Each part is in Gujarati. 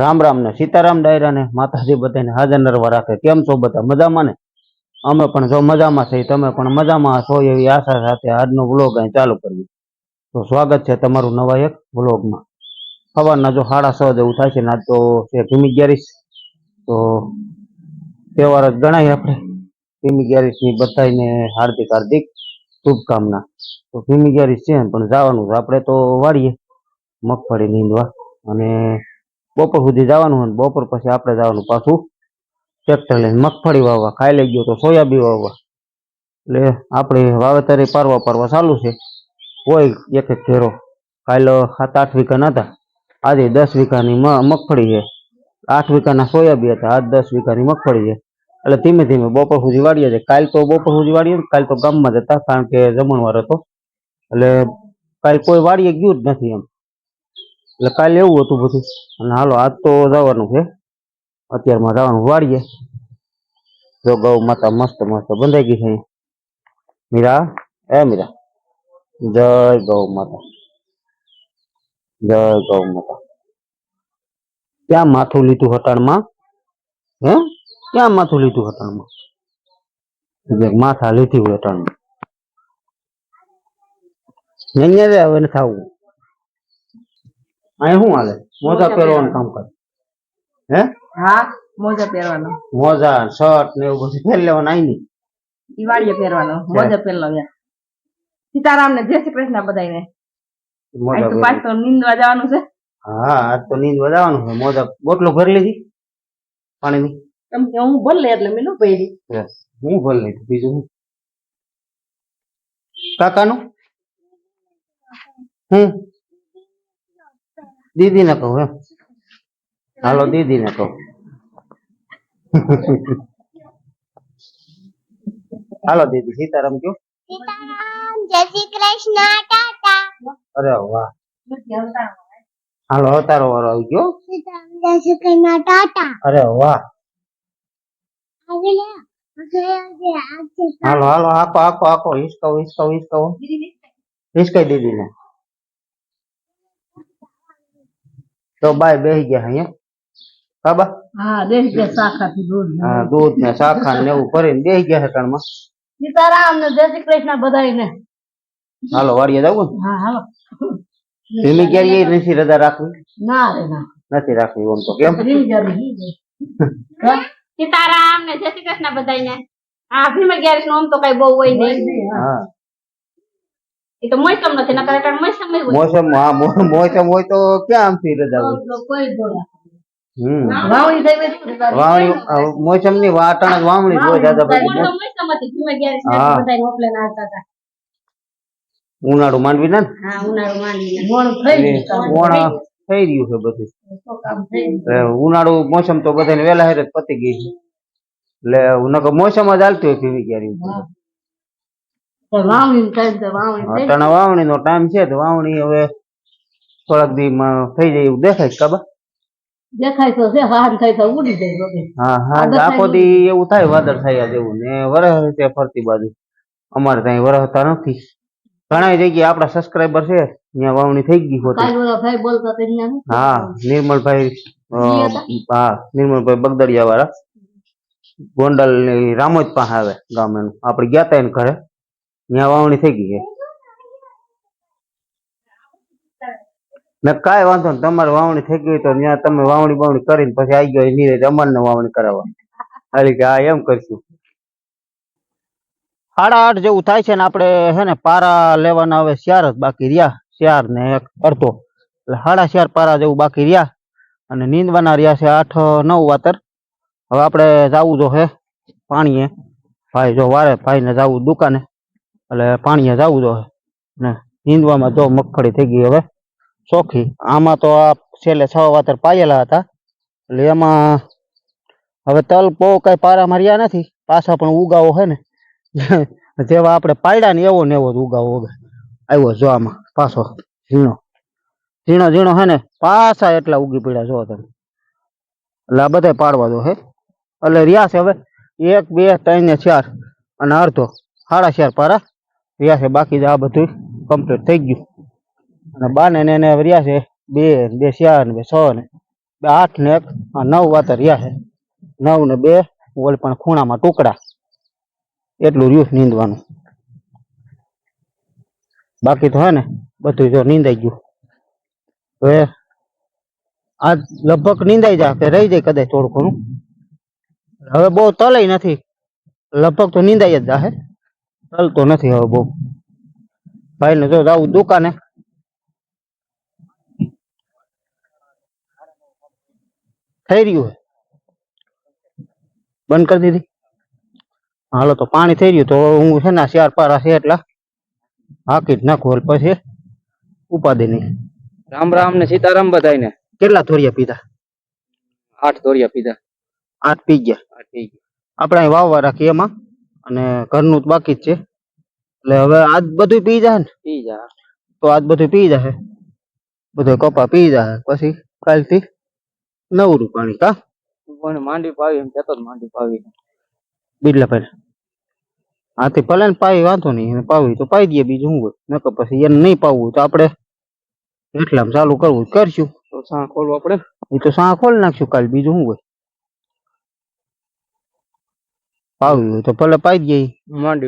રામ રામ ને સીતારામ ડાયરા ને માતાજી બધાને હાજર નરવા રાખે. કેમ છો બધા? મજામાં ને? અમે પણ જો મજામાં છીએ, તમે પણ મજામાં છો એવી આશા સાથે આજનો વ્લોગ અહીં ચાલુ કરીએ. તો સ્વાગત છે તમારું નવા એક વ્લોગમાં. સવારના જો સાડા છ જેવું થાય છે ને, આજ તો છે ભીમી ગ્યારીસ તો તહેવાર જ ગણાય આપણે. ભીમી ગ્યારીસ બધાને હાર્દિક હાર્દિક શુભકામના. તો ભીમી ગ્યારીસ છે પણ જવાનું આપણે તો વાળીએ મગફળી નીંદવા. અને બપોર સુધી જવાનું હોય બપોર પછી આપણે જવાનું પાછું ટ્રેક્ટર લઈને. મગફળી વાવવા, ખાઈ લઈ ગયો તો સોયાબી વાવવા. એટલે આપણે વાવેતર પારવા પારવા ચાલુ છે. હોય એક એક ઘેરો. કાલે સાત આઠ વીઘા નતા આજે દસ વીઘાની મગફળી છે. આઠ વીઘાના સોયાબી હતા. આજ દસ વીઘાની મગફળી છે. એટલે ધીમે ધીમે બપોર સુધી વાળીએ છે કાલ તો બપોર સુધી વાળીએ ને કાલ તો ગામમાં જ હતા કારણ કે જમણવાર હતો. એટલે કાલ કોઈ વાળીએ ગયું જ નથી એમ. એટલે કાલે એવું હતું બધું. અને હાલો, આજ તો જવાનું છે. અત્યારમાં જવાનું વાળીએ જો ગૌ માતા મસ્ત મસ્ત બંધાઈ ગઈ છે મીરા, એ મીરા. જય ગૌ માતા. જય ગૌ માતા. ક્યાં માથું લીધું હટાણમાં હે? ક્યાં માથું લીધું હટાણમાં માથા લીધી હોય હટાણમાં હવે નથી આવવું અહીં શું હાલે? મોજા પહેરવાનું. કામ કરે. હે? હા મોજા પહેરવાનો. મોજા શર્ટ ને એવું બધું પહેરી લેવાનું આઈ નહીં દિવાળીએ પહેરવાનો. મોજા પહેરલો સીતારામ ને જય શ્રી કૃષ્ણ બધાને પાછ તો નીંદવા જવાનું છે. હા આજ તો નીંદવા જવાનું છે. મોજા બોટલો ભરી લીધી? પાણીની? એમ કે હું બોલે એટલે મેં ન પહેરી. હું ભરી લઈ બીજું હું? કાકાનું? હું. દીદીને કહું એમ. હાલો દીદીને કહું. હાલો દીદી સીતારામ કયો? જય શ્રી કૃષ્ણ ટાટા. અરે વાહ. હાલો અવતારો વાળો આવી ગયો. જય શ્રી કૃષ્ણ ટાટા. અરે વાહ. હાલો હાલો આખો આખો આખો. હિસકો હિસકો હિસકો હિસકાઈ દીદીને. તો બાય બેહી ગયા અહીંયા. બાબા? હા દૂધ હા, દૂધ ને શાખા ને એવું કરીને બેહી ગયા છે કણમાં સીતારામ ને જય શ્રી કૃષ્ણ બધાને હાલો વાડીએ જવું ને? હા હાલો. ધીમી ક્યારે નથી રજા રાખવી? ના રે ના. નથી રાખવી ઓમ તો કેમ? સીતારામ ને જય શ્રી કૃષ્ણ બધાને આ ભીમ અગિયારસનું તો કઈ બહુ હોય નહીં. હા. મોસમ નથી નકર મોસમ હોય મોસમ હા મોસમ હોય તો ક્યાં આમથી રજા હોય? મોસમની વાટણ વાવણી હોય. દાદા ભાઈ ઉનાળુ માંડવી ને? ઉનાળો થઈ રહ્યું છે બધું. ઉનાળુ મોસમ તો બધાને વેલા હેર પતી ગઈ છે. એટલે મોસમ જ હાલતું હોય ધીમી ક્યારે વાવણી નો ટાઈમ છે તો વાવણી હવે થોડાક દી થઈ જાય એવું દેખાય કાબા દેખાય તો છે હાથ થાય તો ઉડી જાય હા હા આખો દી એવું થાય વાદળ થયા જેવું ને વરસ ફરતી બાજુ. અમારે ત્યાં વરસતા નથી. ઘણા જગ્યાએ આપડા સબસ્ક્રાઇબર છે ત્યાં વાવણી થઈ ગઈ હોતી? હા નિર્મલભાઈ હા નિર્મલભાઈ બગદડિયા વાળા ગોંડલની રામોજ પાસે આવે ગામ એનું. આપણે ગયા તા એને ઘરે. ત્યાં વાવણી થઈ ગઈ ને કાંઈ વાંધો નહીં, તમારે વાવણી થઈ ગઈ તો ત્યાં તમે વાવણી બાવણી કરીને પછી આવી ગયો નીરજ અમારને વાવણી કરાવવા એટલે કે હા એમ કરશું. સાડા આઠ જેવું થાય છે ને આપણે હે ને પારા લેવાના હવે ચાર જ બાકી રહ્યા ચાર ને એક અડધો. એટલે સાડા ચાર પારા જેવું બાકી રહ્યા અને નીંદવાના રહ્યા છે આઠ નવ વાતર. હવે આપણે જાવું જો હે, પાણીએ. ભાઈ જો વારે ભાઈને જવું દુકાને. એટલે પાણીએ જાવું જો હે ને નીંદવામાં જો મગફળી થઈ ગઈ હવે, ચોખ્ખી. આમાં તો આ છેલ્લે છ વાતર પાયેલા હતા. એટલે એમાં હવે તલ બહુ કાંઈ પારા માર્યા નથી. પાછા પણ ઉગાવો છે ને. જેવા આપણે પાડ્યા ને એવો ને એવો જ ઉગાવો હવે. આવ્યો જો આમાં પાછો. ઝીણો. ઝીણો ઝીણો હે ને. પાછા એટલા ઉગી પડ્યા જો તમે. એટલે આ બધા પાડવા દો હે. એટલે રહ્યા છે હવે એક, બે, ત્રણ ને ચાર. અને અડધો. સાડા ચાર પારા. રહ્યા છે, બાકી આ બધું કમ્પ્લીટ થઈ ગયું. અને બાને ને એને રહ્યા છે, બે બે ચાર ને બે છ ને બે આઠ ને એક નવ વાતર રહ્યા છે. નવ ને બે, ઓલ પણ ખૂણામાં ટુકડા. એટલું રહ્યું નીંદવાનું. બાકી તો હે ને, બધું જો નીંદાઈ ગયું. હવે આ લગભગ નીંદાઈ જાય કે રહી જાય કદાચ થોડું ઘણું. હવે બહુ તલાઈ નથી. લગભગ તો નીંદાઈ જ જાહે. તલતો નથી હવે બહુ. ભાઈ ને જો જાવું દુકાને. થઈ રહ્યું હે? બંધ કરી દીધી? હાલો તો પાણી થઈ રહ્યું તો હું છે ને આ ચાર પારા છે એટલા હાકી જ નાખું એટલે પછી ઉપાધિ નહીં. રામ રામ ને સીતારામ બધાય ને કેટલા ધોરિયા પીધા? આઠ દોરિયા પીધા. આઠ પી ગયા. આ ઠીક આપણે અહીં વાવવા રાખીએ એમાં. અને ઘરનું તો બાકી જ છે. એટલે હવે આજ બધું પી જાય ને? પી જા તો આજ બધું પી જશે બધું કપા પી જાય પછી કાલથી નવરું પાણી કા? પણ માંડી પાવી એમ કેતો માંડી પાવી. બીજલા પહેલા આથી ભલે ને પાવી વાંધો નહીં પાવી તો પાઈ દઈએ બીજું શું હોય? નકર પછી એને નહીં પાવવું તો આપણે એટલામાં ચાલુ કરવું કરશું. તો સાં ખોલવું આપણે એ તો સાં ખોલી નાખશું કાલ બીજું શું હોય? પાવી હોય તો ભલે પાઈ દઈએ ઈ.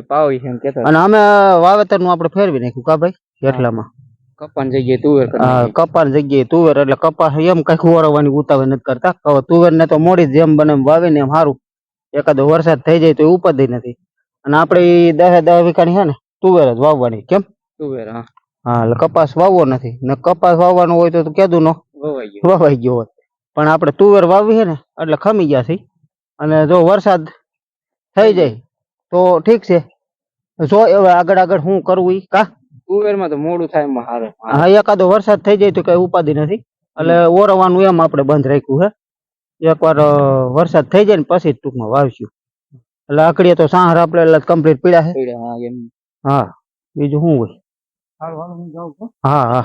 પાવી છે એમ અને અમે વાવેતરનું આપણે ફેરવી નાખ્યું કા ભાઈ? એટલામાં કપાન જગ્યાએ તુવેર. કપાની જગ્યાએ તુવેર એટલે કપાસ એમ કઈ વરવાની ઉતાવળ નથી કરતા. તુવેર ને તો મોડી જેમ બને એમ વાવીને એમ સારું એકાદો વરસાદ થઈ જાય તો એ ઉપાધિ નથી. અને આપણે દહે દહ વીઘાની છે ને તુવેર જ વાવવાની કેમ? તુવેર હા. હા એટલે કપાસ વાવવો નથી. ને કપાસ વાવવાનો હોય તો કેદું નો વવાઈ ગયો. વવાઈ ગયો હોત પણ આપણે તુવેર વાવી છે ને એટલે ખમી ગયા છે અને જો વરસાદ થઈ જાય. તો ઠીક છે. જો આગળ આગળ હું કરવું ઈ કા? કુવેરમાં તો મોડું થાય એમાં હારે. હા એકાદો વરસાદ થઈ જાય તો કઈ ઉપાધિ નથી. એટલે ઓરવાનું એમ આપણે બંધ રાખ્યું હે. એકવાર વરસાદ થઈ જાય ને પછી ટૂંકમાં વાવશું. એટલે આકડીએ તો સાહર આપણે એટલે કમ્પ્લીટ પીડા છે હા. એમ. હા બીજું શું હોય? હું હા.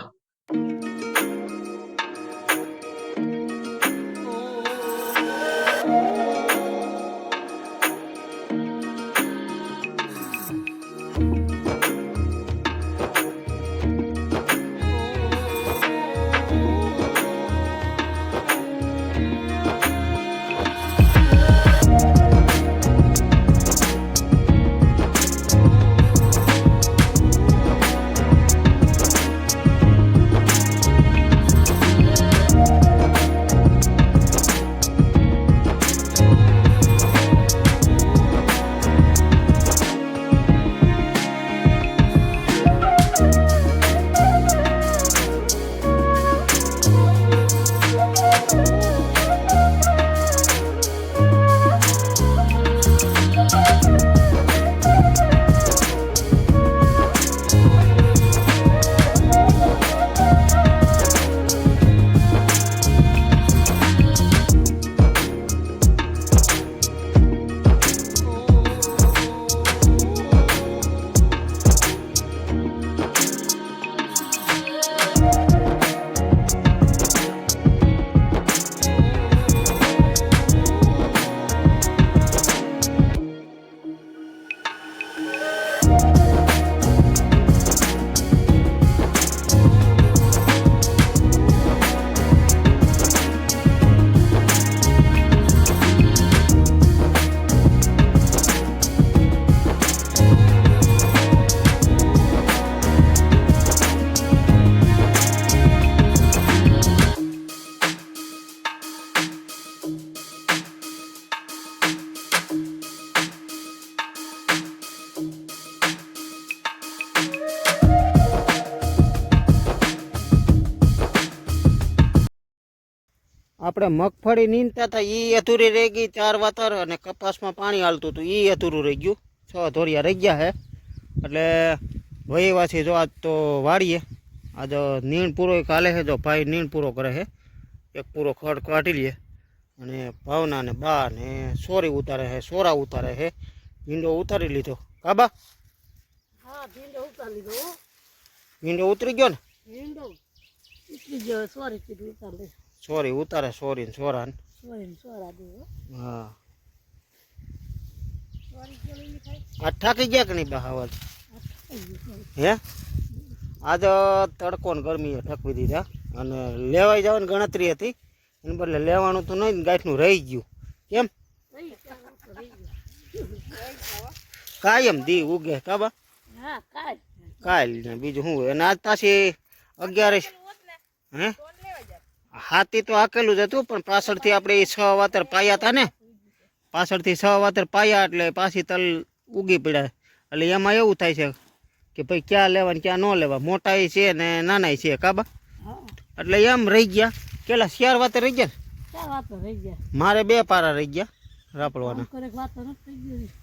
આપણે મગફળી નીંદતા હતા એ અધૂરી રહી ગઈ ચાર વાતર અને કપાસમાં પાણી હાલતું હતું. એ અધૂરું રહી ગયું. છ ધોરિયા રહી ગયા હે. એટલે વહીવાથી જો આજ તો વાળીએ આજ નીણ પૂરો કાલે છે જો ભાઈ નીણ પૂરો કરે છે. એક પૂરો ખડ કાઢી લઈએ અને ભાવના ને બા ને સોરી ઉતારે છે સોરા ઉતારે છે. ભીંડો ઉતારી લીધો. કાબા હા ભીંડો ઉતારી લીધો. હો. ભીંડો ઉતરી ગયો ને? ભીંડો. ઉતરી ગયો સોરી કીધું ઉતાર સોરી ઉતારે સોરી ને સોરા ને સોરી ને સોરા દે હો. આ થાકી ગયા કે નહીં બા સોરી. હે? આજ તડકો ને ગરમીએ ઠકવી દીધા અને લેવાઈ જવાની ગણતરી હતી. એને બદલે લેવાનું તો નહીં ગાંઠનું રહી ગયું. કેમ? કાયમ દી ઉગે કાબા કાલ ને બીજું શું અને આજ પાછી અગિયારસ હે? હાથી તો આકેલું જ હતું પણ પાછળથી આપણે છ વાતર પાયા હતા ને. પાછળથી છ વાતર પાયા એટલે પાછી તલ ઉગી પડ્યા. એટલે એમાં એવું થાય છે કે ભાઈ ક્યાં લેવા ને ક્યાં ન લેવા. મોટા છે ને નાના છે કાબા એટલે એમ રહી ગયા. કેટલા ચાર વાતર રહી ગયા? મારે બે પારા રહી ગયા રાપડવાના.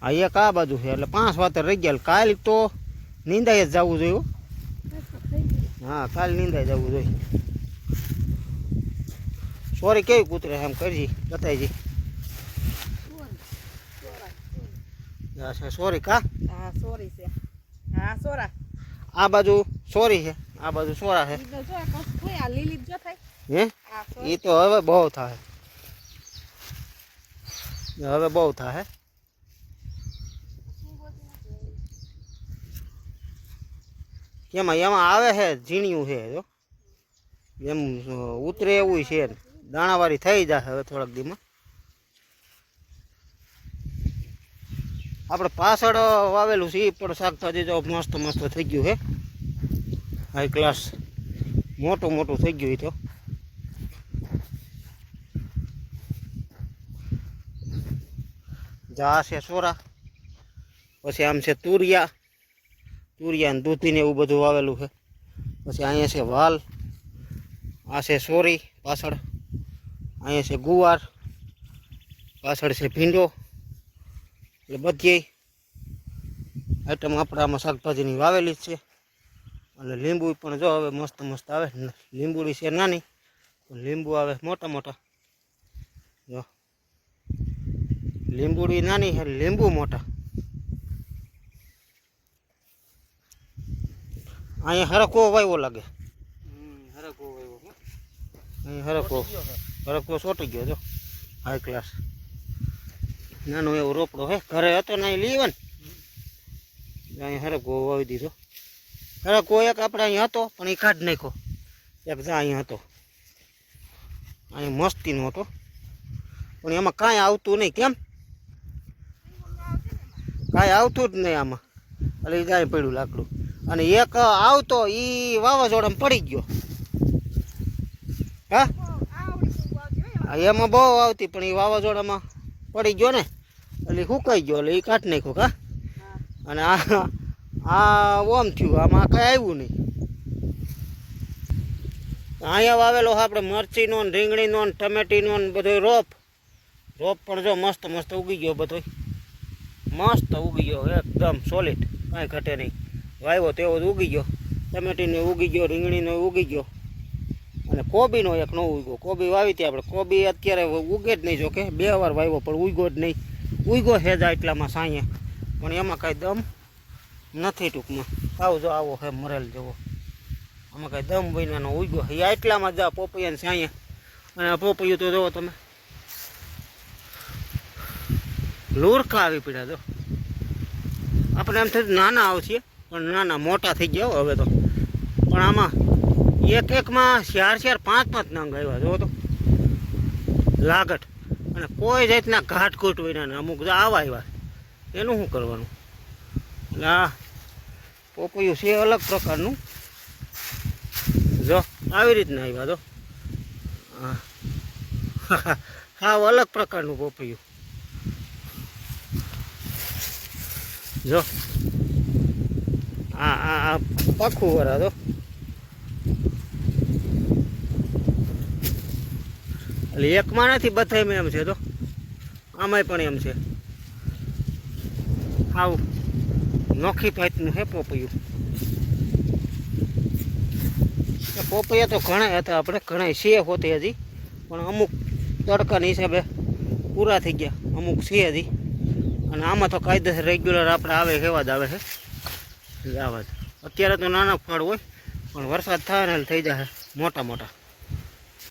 હા એક આ બાજુ છે એટલે પાંચ વાતર રહી ગયા. કાલ તો નિંદાય જ જવું જોઈએ હા કાલ નિંદાય જવું જોઈએ. સોરી કેવી કૂતરે એમ કરજી બતાવીજી. સોરી કા? હા સોરી છે. હા સોરા. આ બાજુ સોરી છે આ બાજુ સોરા છે. ઈ તો જો કસ કોઈ આ લીલી જ જો થાય. હે? આ એ તો હવે બહુ થાય. હવે બહુ થાય. એમાં એમાં આવે છે ઝીણિયું છે જો. એમ ઉતરે એવું છે. દાણાવાળી થઈ જશે હવે થોડાક દીમાં. આપણે પાછળ વાવેલું છે એ પણ શાકભાજી જો મસ્ત મસ્ત થઈ ગયું છે. હાઈ ક્લાસ મોટું મોટું થઈ ગયું એ તો. જા છે સોરા. પછી આમ છે તુરિયા. તુરિયા ને એવું બધું વાવેલું છે. પછી અહીંયા છે વાલ. આ છે સોરી પાછળ. અહીંયા છે ગુવાર પાછળ છે ભીંડો એટલે બધી આઈટમ આપણા આમાં શાકભાજીની વાવેલી જ છે. અને લીંબુ પણ જો હવે મસ્ત મસ્ત આવે. લીંબુડી છે નાની પણ લીંબુ આવે મોટા મોટા. જો. લીંબુડી નાની છે લીંબુ મોટા. અહીંયા હરકો વાવ્યો લાગે. અહીં હરકો હરકો સોટી ગયો જો. હાઈ ક્લાસ નાનો એવો રોપડો હે. ઘરે હતો ને અહીં લીવન. અહીં હરકો વાવી દીધો. હરકો એક આપણે અહીં હતો પણ એ કાઢ નાખ્યો. એક જા અહીં હતો. અહીં મસ્તીનો હતો. પણ એમાં કાંઈ આવતું નહીં કેમ? કાંઈ આવતું જ નહીં આમાં. એટલે એ જાય પડ્યું લાકડું. અને એક આવતો એ વાવાઝોડામાં પડી ગયો. હા, એમાં બહુ આવતી પણ એ વાવાઝોડામાં પડી ગયો ને એટલે સુકાઈ ગયો એટલે એ કાઢ નાખ્યો કા અને આ આ ઓમ થયું આમાં કાંઈ આવ્યું નહીં. અહીંયા વાવેલો આપણે મરચીનો ને રીંગણીનો ને ટમેટીનો ને બધો રોપ. રોપ પણ જો મસ્ત મસ્ત ઉગી ગયો બધો મસ્ત ઉગી ગયો એકદમ સોલિડ કાંઈ ઘટે નહીં. વાવ્યો તેવો જ ઉગી ગયો. ટમેટીનો ઉગી ગયો રીંગણીનો ઉગી ગયો. અને કોબીનો એક નવો ઉગ્યો. કોબી વાવી હતી આપણે. કોબી અત્યારે ઉગે જ નહીં જોકે. બે વાર વાવ્યો, પણ ઉગ્યો જ નહીં. ઉગ્યો હેજા એટલામાં સાંયે. પણ એમાં કાંઈ દમ નથી ટૂંકમાં. આવો જો આવો હે મરેલ જેવો આમાં કાંઈ દમ વિનાનો ઉગ્યો એ એટલામાં જા પોપૈયાને સાંયે. અને પોપૈયું તો જોવો તમે. લોરખા આવી પડ્યા જો. આપણે એમ થયું નાના આવશે, પણ નાના મોટા થઈ ગયા હવે તો. પણ આમાં એક એકમાં ચાર ચાર, પાંચ પાંચ નંગ આવ્યા જો તો. લાગટ. અને કોઈ જાતના ઘાટકૂટ વિના અમુક આવા આવ્યા. એનું શું કરવાનું? એટલે આ પોપૈયું છે અલગ પ્રકારનું. જો, આવી રીતના આવ્યા, જો. હા. અલગ પ્રકારનું પોપૈયું. જો. આ આ પાખું વરા તો એટલે એકમાં નથી બધામાં એમ છે તો. આમાંય પણ એમ છે. આવું. નોખી પાઇપનું હે પોપૈયું. પોપૈયા તો ઘણા હતા આપણે, ઘણા છે હોતી હજી. પણ અમુક તડકાના હિસાબે પૂરા થઈ ગયા. અમુક છે હજી. અને આમાં તો કાયદેસર રેગ્યુલર આપણે આવે એવા જ આવે છે આવા અત્યારે તો નાના ફળ હોય, પણ વરસાદ થાય ને થઈ જાય મોટા મોટા.